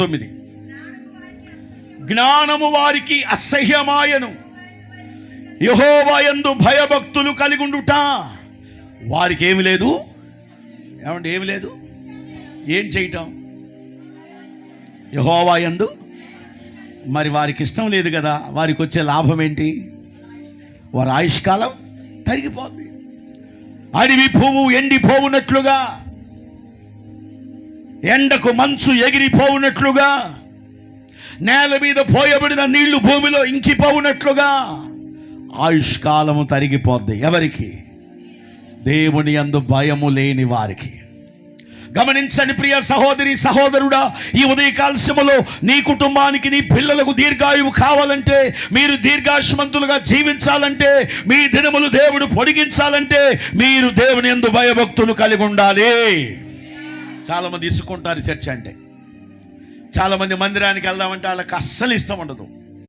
తొమ్మిది జ్ఞానము వారికి అసహ్యమాయను. యహోవయందు భయభక్తులు కలిగుండుట. వారికి ఏమి లేదు? ఏమంటే ఏమి లేదు? ఏం చేయటం? యహోవాయందు మరి వారికి ఇష్టం లేదు కదా? వారికి వచ్చే లాభం ఏంటి వారి ఆయుష్కాలం తరిగిపోతుంది అడవి పువ్వు ఎండిపోవునట్లుగా ఎండకు మంచు ఎగిరిపోవునట్లుగా నేల మీద పోయబడిన నీళ్ళు భూమిలో ఇంకిపోవునట్లుగా ఆయుష్కాలము తరిగిపోద్ది. ఎవరికి? దేవుని అందు భయము లేని వారికి. గమనించండి ప్రియ సహోదరి సహోదరుడా ఈ ఉదయకాలశములో నీ కుటుంబానికి నీ పిల్లలకు దీర్ఘాయువు కావాలంటే మీరు దీర్ఘాయుష్మంతులుగా జీవించాలంటే మీ దినములు దేవుడు పొడిగించాలంటే మీరు దేవుని ఎందు భయభక్తులు కలిగి ఉండాలి చాలామంది ఇసుకుంటారు చర్చ అంటే. చాలామంది మందిరానికి వెళ్దామంటే వాళ్ళకి అస్సలు ఇష్టం ఉండదు.